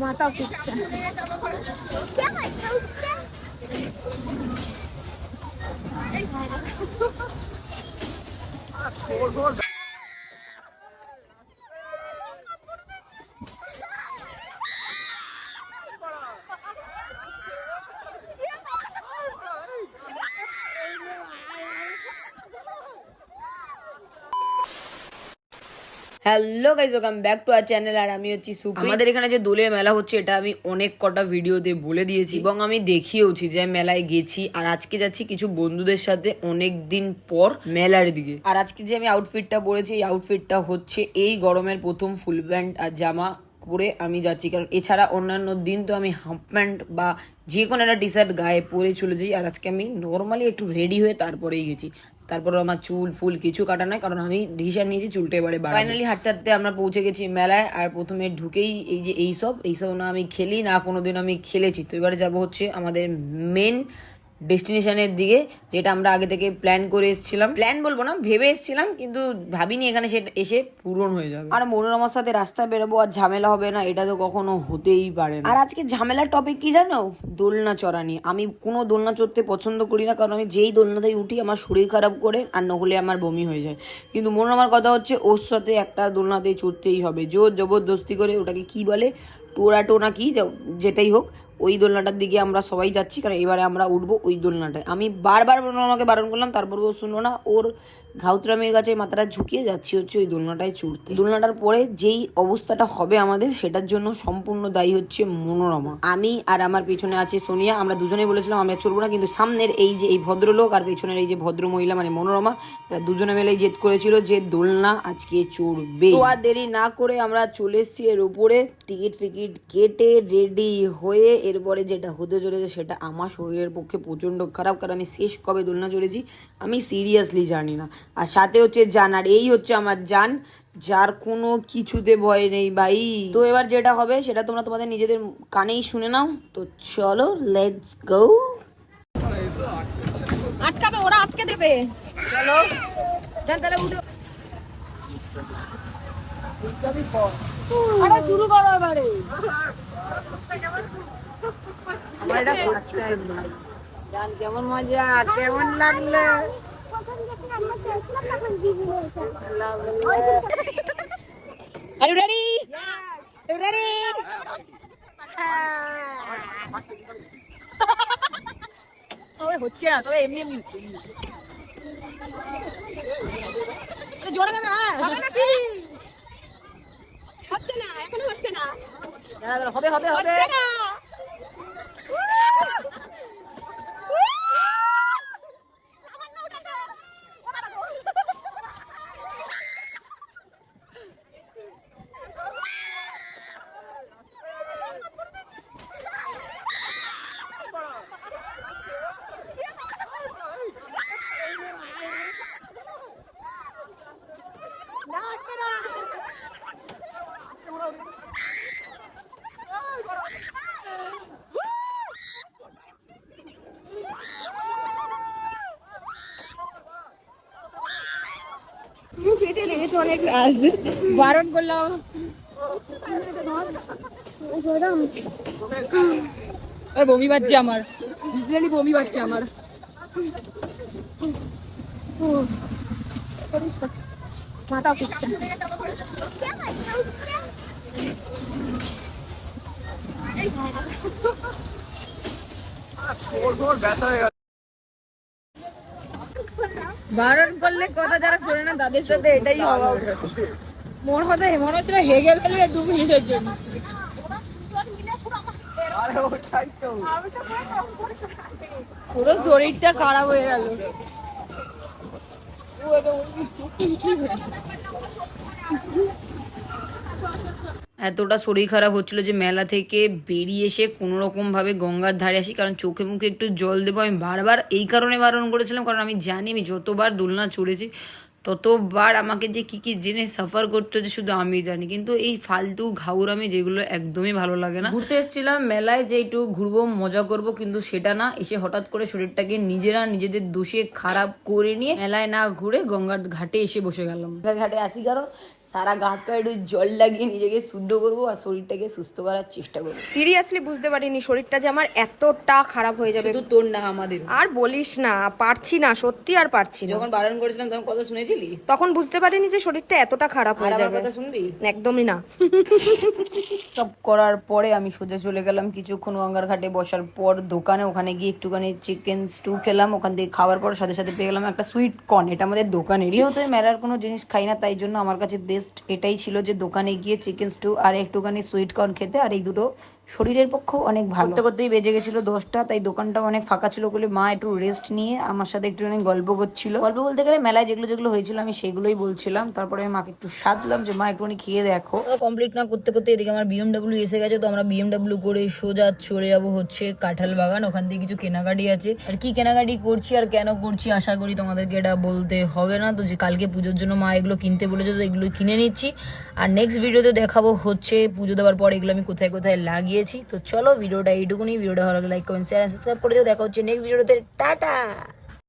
মাথা পিচ্ছে hello guys welcome back to our channel আর আমি হচ্ছি সুপ্রি আমাদের এখানে যে দোলের মেলা হচ্ছে এটা আমি অনেক কটা ভিডিওতে বলে দিয়েছি এবং আমি দেখিয়েওছি যে মেলায় গেছি আর আজকে যাচ্ছি কিছু বন্ধুদের সাথে অনেক দিন পর মেলার দিকে। আর আজকে যে আমি আউটফিটটা পরেছি এই আউটফিটটা হচ্ছে এই গরমের প্রথম ফুল প্যান্ট আর জামা পরে আমি যাচ্ছি। কারণ এছাড়া অন্যান্য দিন তো আমি হাফ প্যান্ট বা যে কোনো একটা টি শার্ট গায়ে পরে চলে যাই। আর আজকে আমি নর্মালি একটু রেডি হয়ে তারপরেই গেছি। তারপর আমার চুল, ফুল কিছু কাটা নাই কারণ আমি ডিসিশন নিয়েছি চুলটা এবারে ফাইনালি হাঁটতে হাঁটতে আমরা পৌঁছে গেছি মেলায়, আর প্রথমে ঢুকেই এই যে এইসব এইসব না আমি খেলি, না কোনোদিন আমি খেলেছি। তো এবারে যাব হচ্ছে আমাদের মেন ডেস্টিনেশনের দিকে যেটা আমরা আগে থেকে প্ল্যান করে এসেছিলাম। প্ল্যান বলব না ভেবে এসেছিলাম কিন্তু ভাবিনি এখানে সেটা এসে পূরণ হয়ে যাবে। আর মনোরমার সাথে রাস্তায় বেরোবো আর ঝামেলা হবে না এটা তো কখনো হতেই পারে না। আর আজকে ঝামেলার টপিক কি জানো? দোলনা চড়া নিয়ে। আমি কোনো দোলনা চড়তে পছন্দ করি না কারণ আমি যেই দোলনাতেই উঠি আমার শরীর খারাপ করে আর নহলে আমার বমি হয়ে যায়। কিন্তু মনোরমার কথা হচ্ছে ওর সাথে একটা দোলনাতেই চড়তেই হবে। জোর জবরদস্তি করে ওটাকে কি বলে? টোরা টোনা কি যেটাই হোক ওই দোলনাটার দিকে আমরা সবাই যাচ্ছি, কারণ এবারে আমরা উঠবো ওই দোলনাটায়। আমি বারবার আমাকে বারণ করলাম, তারপর ও শুনলো না, ওর ঘাউতরামের কাছে মাথাটা ঝুঁকিয়ে যাচ্ছি হচ্ছে ওই দোলনাটায় চড়তে। দোলনাটার পরে যেই অবস্থাটা হবে আমাদের, সেটার জন্য সম্পূর্ণ দায়ী হচ্ছে মনোরমা। আমি আর আমার পেছনে আছে সোনিয়া, আমরা দুজনেই বলেছিলাম আমরা চড়বো না, কিন্তু সামনের এই যে, এই ভদ্রলোক আর পেছনের এই যে ভদ্র মহিলা মানে মনোরমা দুজনে মিলেই জেদ করেছিল যে দোলনা আজকে চড়বে। তো আর দেরি না করে আমরা চলে এসেছি এর উপরে। টিকিট ফিকিট কেটে রেডি হয়ে এরপরে যেটা হতে চলেছে সেটা আমার শরীরের পক্ষে প্রচণ্ড খারাপ, কারণ আমি শেষ কবে দোলনা চড়েছি, আমি সিরিয়াসলি জানি না। আর সাথে হচ্ছে জান, আর এই হচ্ছে আমার জান, যার কোনো কিছুতে ভয় নেই ভাই। তো এবার যেটা হবে সেটা তোমরা তোমাদের নিজেদের কানেই শুনে নাও। তো চলো লেটস গো আটকাবে, ওরা আটকে দেবে। চলো। যান, তাহলে উঠো। শুরু করো এবারে। আমার ফার্স্ট টাইম জান কেমন মজা? কেমন লাগল? Are you ready? Yeah. You ready? ওরে হচ্ছে না তবে এমনি এমনি জোরে দেবে হ্যাঁ হবে হচ্ছে না এখনও হচ্ছে না। হবে হবে হবে। না। বারণ করলাম আর বমি পাচ্ছে আমার। লিটারালি বমি পাচ্ছে আমার। মাথা পিচ্ছে বারণ করলে কথা যারা শোনে না, তাদের সাথে এটাই হওয়া। মন হতে, মনে হচ্ছিল হেগে ফেলবে দু মিনিটের জন্য পুরো শরীরটা খারাপ হয়ে গেল এতটা শরীর খারাপ হচ্ছিল যে মেলা থেকে বেরিয়ে এসে কোনো রকম ভাবে গঙ্গার ধারে আসি। কারণ চোখে মুখে একটু জল দেবো। আমি বারবার এই কারণে বারণ করেছিলাম। কারণ আমি জানি আমি যতবার দোলনা চড়েছি ততবার আমাকে যে কি কি জেনে সাফার করতে হচ্ছে শুধু আমি জানি। কিন্তু এই ফালতু ঘাউরামি যেগুলো একদমই ভালো লাগে না। ঘুরতে এসেছিলাম মেলায় যে একটু ঘুরবো মজা করব কিন্তু সেটা না। এসে হঠাৎ করে শরীরটাকে নিজেরা নিজেদের দোষে খারাপ করে নিয়ে মেলায় না ঘুরে গঙ্গার ঘাটে এসে বসে গেলাম। ঘাটে আসি। কারণ সারা গা হাত পায়ে একটু জল লাগিয়ে নিজেকে শুদ্ধ করব আর শরীরটাকে সুস্থ করার চেষ্টা করব। সিরিয়াসলি বুঝতে পারিনি শরীরটা যে আমার এতটা খারাপ হয়ে যাবে। শুধু তোর না আমাদের আর বলিস না পারছি না সত্যি আর পারছি না। যখন বারণ করেছিলাম তখন কথা শুনেছিলি? তখন বুঝতে পারিনি যে শরীরটা এতটা খারাপ হয়ে যাবে। কথা শুনবি? একদমই না। সব করার পরে আমি সোজা চলে গেলাম কিছুক্ষণ গঙ্গার ঘাটে। বসার পর দোকানে ওখানে গিয়ে একটুখানি চিকেন স্টু খেলাম। ওখান থেকে খাওয়ার পর সাথে সাথে পেয়ে গেলাম একটা সুইট কর্ন এটা আমাদের দোকানেরই আমি মেলার কোনো জিনিস খাই না তাই জন্য আমার কাছে বেস্ট এটাই ছিল যে দোকানে গিয়ে চিকেন স্টু আর একটুখানি সুইট কর্ন খেতে আর এই দুটো শরীরের পক্ষেও অনেক ভালো। করতে করতেই বেজে গেছিল দশটা তাই দোকানটা অনেক ফাঁকা ছিল বলে মা একটু রেস্ট নিয়ে আমার সাথে একটুখানি গল্প করছিল। গল্প বলতে গেলে মেলায় যেগুলো যেগুলো হয়েছিল আমি সেগুলোই বলছিলাম। তারপরে আমি মাকে একটু সাধলাম যে মা একটুখানি খেয়ে দেখো। কমপ্লিট না করতে করতে এদিকে আমার বিএমডব্লিউ এসে গেছে তো আমরা বিএমডব্লিউ করে সোজা চলে যাব হচ্ছে কাঁঠাল বাগান। ওখান থেকে কিছু কেনাকাটি আছে। আর কি কেনাকাটি করছি আর কেন করছি আশা করি তোমাদেরকে এটা বলতে হবে না। তো যে কালকে পুজোর জন্য মা এগুলো কিনতে বলেছে তো এগুলো কিনে নিচ্ছি। আর নেক্সট ভিডিওতে দেখাবো হচ্ছে পুজো দেওয়ার পর এগুলো আমি কোথায় কোথায় লাগিয়েছি তো চলো ভিডিওটা এইটুকুনি। ভিডিওটা ভালো লাইক কমেন্ট শেয়ার সাবস্ক্রাইব করে দিও। দেখা হচ্ছে নেক্সট ভিডিওতে। টাটা!